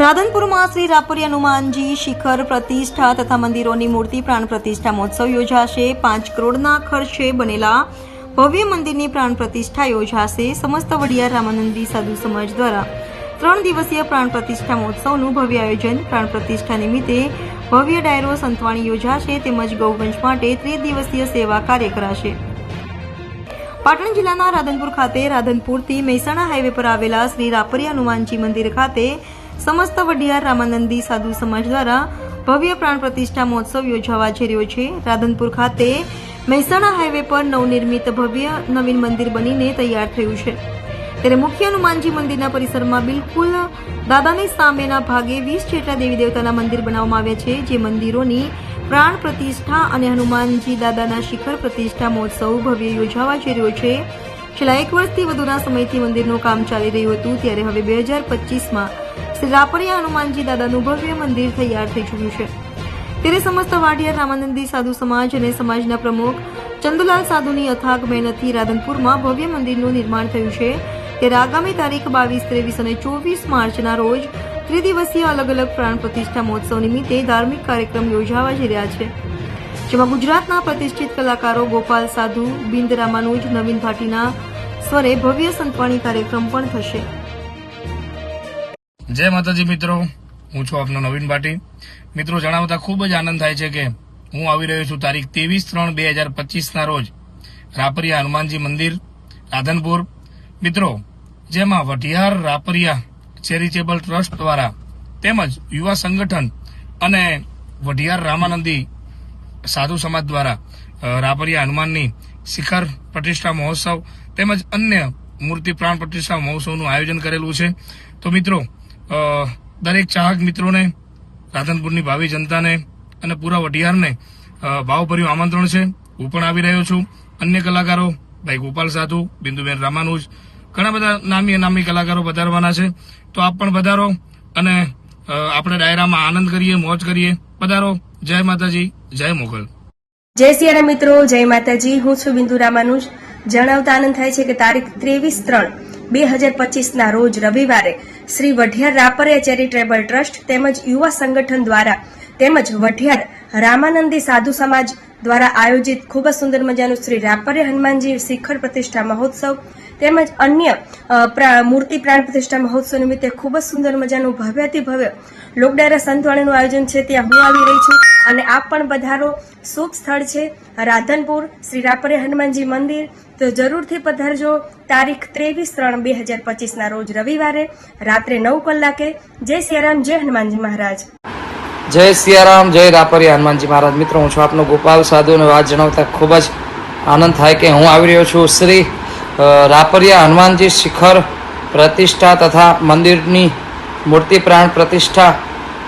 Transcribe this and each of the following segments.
રાધનપુરમાં શ્રી રાપરી હનુમાનજી શિખર પ્રતિષ્ઠા તથા મંદિરોની મૂર્તિ પ્રાણ પ્રતિષ્ઠા મહોત્સવ યોજાશે. પાંચ કરોડના ખર્ચે બનેલા ભવ્ય મંદિરની પ્રાણ પ્રતિષ્ઠા યોજાશે. સમસ્ત વડિયા રામાનંદી સાધુ સમાજ દ્વારા ત્રણ દિવસીય પ્રાણ પ્રતિષ્ઠા મહોત્સવનું ભવ્ય આયોજન પ્રાણ પ્રતિષ્ઠા નિમિત્તે ભવ્ય ડાયરો સંતવાણી યોજાશે તેમજ ગૌવંશ માટે ત્રિદિવસીય સેવા કાર્ય કરાશે. પાટણ જિલ્લાના રાધનપુર ખાતે રાધનપુરથી મહેસાણા હાઈવે પર આવેલા શ્રી રાપરી હનુમાનજી મંદિર ખાતે સમસ્ત વડિયાર રામાનંદી સાધુ સમાજ દ્વારા ભવ્ય પ્રાણ પ્રતિષ્ઠા મહોત્સવ યોજાવા જઈ રહ્યો છે. રાધનપુર ખાતે મહેસાણા હાઈવે પર નવનિર્મિત ભવ્ય નવીન મંદિર બનીને તૈયાર થયું છે. ત્યારે મુખ્ય હનુમાનજી મંદિરના પરિસરમાં બિલકુલ દાદાની સામેના ભાગે વીસ જેટલા દેવી દેવતાના મંદિર બનાવવામાં આવ્યા છે, જે મંદિરોની પ્રાણ પ્રતિષ્ઠા અને હનુમાનજી દાદાના શિખર પ્રતિષ્ઠા મહોત્સવ ભવ્ય યોજાવા જઈ રહ્યો છે. છેલ્લા એક વર્ષથી વધુના સમયથી મંદિરનું કામ ચાલી રહ્યું હતું, ત્યારે હવે બે હજાર પચીસમાં રાપરિયા હનુમાનજી દાદાનું ભવ્ય મંદિર તૈયાર થઈ ચૂક્યું છે. ત્યારે સમસ્ત વાડિયાર રામાનંદી સાધુ સમાજ અને સમાજના પ્રમુખ ચંદુલાલ સાધુની અથાગ મહેનતથી રાધનપુરમાં ભવ્ય મંદિરનું નિર્માણ થયું છે. ત્યારે આગામી તારીખ બાવીસ, ત્રેવીસ અને ચોવીસ માર્ચના રોજ ત્રિદિવસીય અલગ અલગ પ્રાણ પ્રતિષ્ઠા મહોત્સવ નિમિત્તે ધાર્મિક કાર્યક્રમ યોજાવા જઈ રહ્યા છે. જેમાં ગુજરાતના પ્રતિષ્ઠિત કલાકારો ગોપાલ સાધુ બિંદ રામાનુજ નવીન ભાટીના સ્વરે ભવ્ય સંતવાણી કાર્યક્રમ પણ થશે. જય માતાજી મિત્રો. હું છું આપનો નવીન ભાટી મિત્રો, જણાવતા ખૂબ જ આનંદ થાય છે કે હું આવી રહ્યો છું તારીખ ત્રેવીસ ત્રણ બે હજાર પચીસના રોજ. રાપરિયા હનુમાનજી મંદિર, રાધનપુર. મિત્રો, જેમાં વઢિયાર રાપરિયા ચેરિટેબલ ટ્રસ્ટ દ્વારા તેમજ યુવા સંગઠન અને વઢિયાર રામાનંદી સાધુ સમાજ દ્વારા રાપરિયા હનુમાનની શિખર પ્રતિષ્ઠા મહોત્સવ તેમજ અન્ય મૂર્તિ પ્રાણ પ્રતિષ્ઠા મહોત્સવનું આયોજન કરેલું છે. તો મિત્રો દરેક ચાહક મિત્રોને, રાધનપુરની ભાવિ જનતાને અને પૂરા વઢિયારને ભાવભર્યું આમંત્રણ છે. હું પણ આવી રહ્યો છું. અન્ય કલાકારો, ભાઈ ગોપાલ સાધુ, બિંદુબેન રામાનુજ, ઘણા બધા નામી અનામી કલાકારો પધારવાના છે. તો આપ પણ પધારો અને આપણે ડાયરામાં આનંદ કરીએ, મોજ કરીએ. પધારો. જય માતાજી. જય મોગલ. જય સિયારા મિત્રો. જય માતાજી. હું છું બિંદુ રામાનુજ. જણાવતા આનંદ થાય છે કે તારીખ ત્રેવીસ ત્રણ બે હજાર પચીસના રોજ રવિવારે શ્રી વઢિયાર રાપરિયા ચેરિટેબલ ટ્રસ્ટ તેમજ યુવા સંગઠન દ્વારા તેમજ વઢિયાર રામાનંદી સાધુ સમાજ દ્વારા આયોજિત ખૂબ જ સુંદર મજાનું શ્રી રાપરિયા હનુમાનજી શિખર પ્રતિષ્ઠા મહોત્સવ તેમજ અન્ય મૂર્તિ પ્રાણ પ્રતિષ્ઠા મહોત્સવ નિમિત્તે ખૂબ જ સુંદર મજાનું ભવ્યથી ભવ્ય લોકડાયરા સંતવાણીનું આયોજન છે, ત્યાં હું આવી રહી છું. અને આપ પણ પધારો શુભ સ્થળ છે, રાધનપુર, શ્રી રાપરે હનુમાનજી મંદિર. તો જરૂરથી પધારજો. તારીખ ત્રેવીસ ત્રણ બે હજાર પચીસના રોજ રવિવારે, રાત્રે નવ કલાકે. જય સિયારામ, જય હનુમાનજી મહારાજ. જય સિયારામ, જય રાપરી હનુમાનજી મહારાજ. મિત્રો, હું છું આપનો ગોપાલ સાધુને વાત જણાવતા ખૂબ જ આનંદ થાય કે હું આવી રહ્યો છું. શ્રી રાપરિયા હનુમાનજી શિખર પ્રતિષ્ઠા તથા મંદિરની મૂર્તિ પ્રાણ પ્રતિષ્ઠા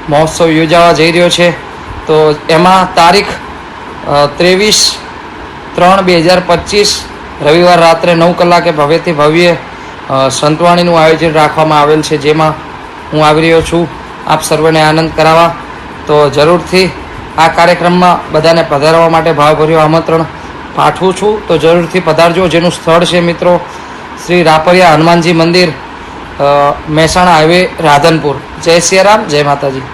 મહોત્સવ યોજાવા જઈ રહ્યો છે. તો એમાં તારીખ ત્રેવીસ ત્રણ બે હજાર પચીસ રવિવાર રાત્રે નવ કલાકે ભવ્યથી ભવ્ય સંતવાણીનું આયોજન રાખવામાં આવેલ છે, જેમાં હું આવી રહ્યો છું. આપ સર્વને આનંદ કરાવવા. તો જરૂરથી આ કાર્યક્રમમાં બધાને પધારવા માટે ભાવભર્યું આમંત્રણ પાઠવું છું, તો જરૂરથી પધારજો. જેનું સ્થળ છે મિત્રો શ્રી રાપરિયા હનુમાનજી મંદિર મહેસાણા હાઈવે રાધનપુર. જય સિયારામ, જય માતાજી.